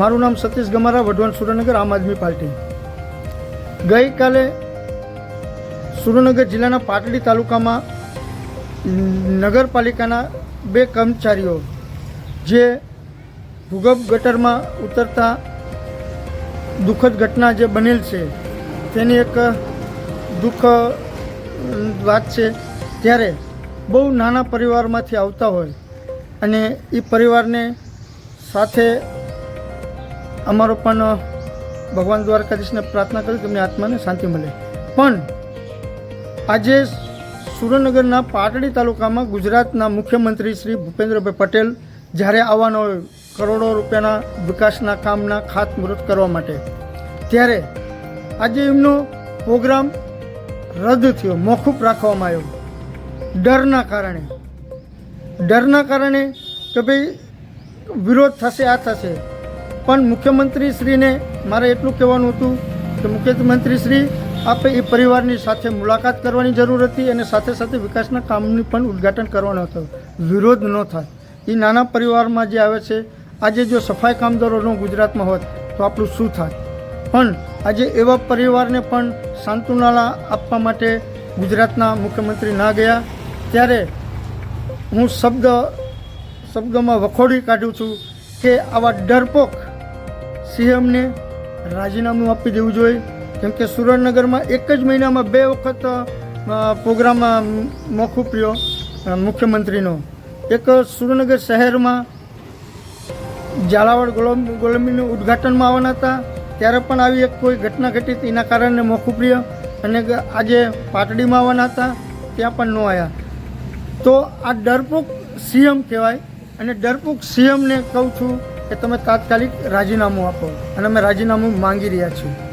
મારું નામ સતીશ ગમારા, વઢવાણ સુરેન્દ્રનગર, આમ આદમી પાર્ટી. ગઈકાલે સુરેન્દ્રનગર જિલ્લાના પાટડી તાલુકામાં નગરપાલિકાના બે કર્મચારીઓ જે ભૂગર્ભ ગટરમાં ઉતરતા દુઃખદ ઘટના જે બનેલ છે, તેની એક દુઃખ વાત છે, ત્યારે બહુ નાના પરિવારમાંથી આવતા હોય અને એ પરિવારને સાથે અમારો પણ ભગવાન દ્વારકાધીશને પ્રાર્થના કરી તેમની આત્માને શાંતિ મળે. પણ આજે સુરેન્દ્રનગરના પાટડી તાલુકામાં ગુજરાતના મુખ્યમંત્રી શ્રી ભૂપેન્દ્રભાઈ પટેલ જ્યારે આવવાનો હોય કરોડો રૂપિયાના વિકાસના કામના ખાતમુહૂર્ત કરવા માટે, ત્યારે આજે એમનો પ્રોગ્રામ રદ થયો મોકૂફ રાખવામાં આવ્યો. ડરના કારણે. ડરના કારણે કે ભાઈ વિરોધ થશે, આ થશે. પણ મુખ્યમંત્રી શ્રીને મારે એટલું કહેવાનું હતું કે મુખ્યમંત્રી શ્રી આપે એ પરિવારની સાથે મુલાકાત કરવાની જરૂર હતી અને સાથે સાથે વિકાસના કામની પણ ઉદ્ઘાટન કરવાનો હતો. વિરોધ ન થાય. એ નાના પરિવારમાં જે આવે છે, આજે જો સફાઈ કામદારોનો ગુજરાતમાં હોત, તો આપણું શું થાય? પણ આજે એવા પરિવારને પણ સાંત્વના આપવા માટે ગુજરાતના મુખ્યમંત્રી ના ગયા. ત્યારે હું શબ્દ, શબ્દમાં વખોડી કાઢું છું કે આવા ડરપોક સીએમને રાજીનામું આપી દેવું જોઈએ. કેમ કે સુરેન્દ્રનગરમાં એક જ મહિનામાં બે વખત પ્રોગ્રામ મોકૂફ રહ્યો મુખ્યમંત્રીનો. એક સુરેન્દ્રનગર શહેરમાં ઝાલાવાડ ગોલમ, ગોલમીનું ઉદ્ઘાટનમાં આવવાના હતા. ત્યારે પણ આવી એક કોઈ ઘટના ઘટી એના કારણે મોકૂફ રહ્યો અને આજે પાટડીમાં આવવાના હતા. ત્યાં પણ ન આવ્યા તો આ ડરપોક સીએમ કહેવાય. અને ડરપોક સીએમને કહું છું કે તમે તાત્કાલિક રાજીનામું આપો. અને અમે રાજીનામું માંગી રહ્યા છીએ.